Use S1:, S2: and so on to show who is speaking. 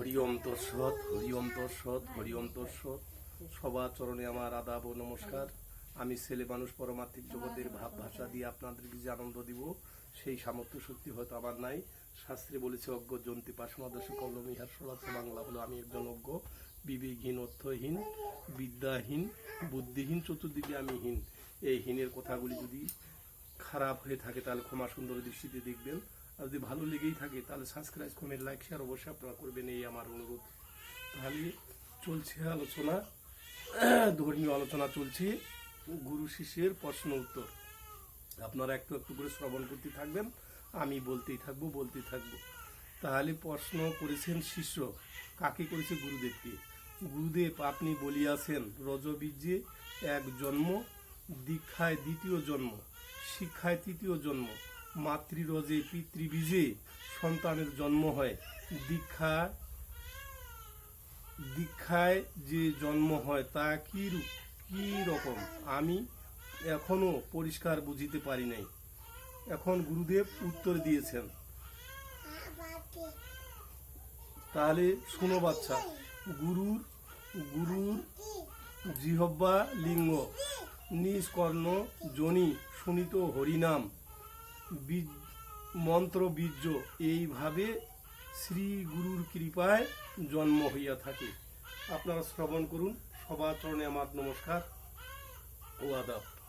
S1: হরি ওম তৎসৎ হরি ওম তৎসৎ হরি ওম তৎসৎ। সবার চরণে আমার আদাব ও নমস্কার। আমি ছেলে মানুষ পরমাত্মিক জগতের ভাব ভাষা দিয়ে আপনাদেরকে যে আনন্দ দিব, সেই সামর্থ্য শক্তি হয়তো আমার নাই। শাস্ত্রে বলেছে, অজ্ঞ জন্তি পাশমাদর্শী কলম, ইহার সরাত বাংলা হলো আমি একজন অজ্ঞ, বিবেকহীন, অর্থহীন, বিদ্যাহীন, বুদ্ধিহীন, চতুর্দিকে আমি হীন। এই হীনের কথাগুলি যদি খারাপ হয়ে থাকে, তাহলে ক্ষমা সুন্দর দৃষ্টিতে দেখবেন। আর যদি ভালো লেগেই থাকে, তাহলে সাবস্ক্রাইব কমেন্ট লাইক শেয়ার অবশ্যই আপনারা করবেন, এই আমার অনুরোধ। তাহলে চলছে আলোচনা। ধর্মীয় আলোচনা চলছে। গুরু শিষ্যের প্রশ্ন উত্তর। আপনারা একটু একটু করে শ্রবণ করতে থাকবেন, আমি বলতেই থাকব বলতেই থাকব। তাহলে প্রশ্ন করেছেন শিষ্য, কাকে করেছে গুরুদেবকে? গুরুদেব, আপনি বলিয়াছেন, রজবীর্যে এক জন্ম, দীক্ষায় দ্বিতীয় জন্ম, শিক্ষায় তৃতীয় জন্ম। মাতৃরজে, পিতৃবীজে সন্তানের জন্ম হয়। দীক্ষা, দীক্ষায় যে জন্ম হয় তা কি কি রকম? আমি এখনও পরিষ্কার বুঝিতে পারি নাই। এখন গুরুদেব উত্তর দিয়েছেন। তাহলে শোনো বাচ্চা, গুরুর গুরুর জিহব্বা লিঙ্গ, নিষ্কর্ণ জনি শুনিত হরিনাম। বীজ, মন্ত্র বীর্য, এইভাবে শ্রী গুরুর কৃপায় জন্ম হইয়া থাকে। আপনারা শ্রবণ করুন। সবার চরণে আমার নমস্কার ও আদাব।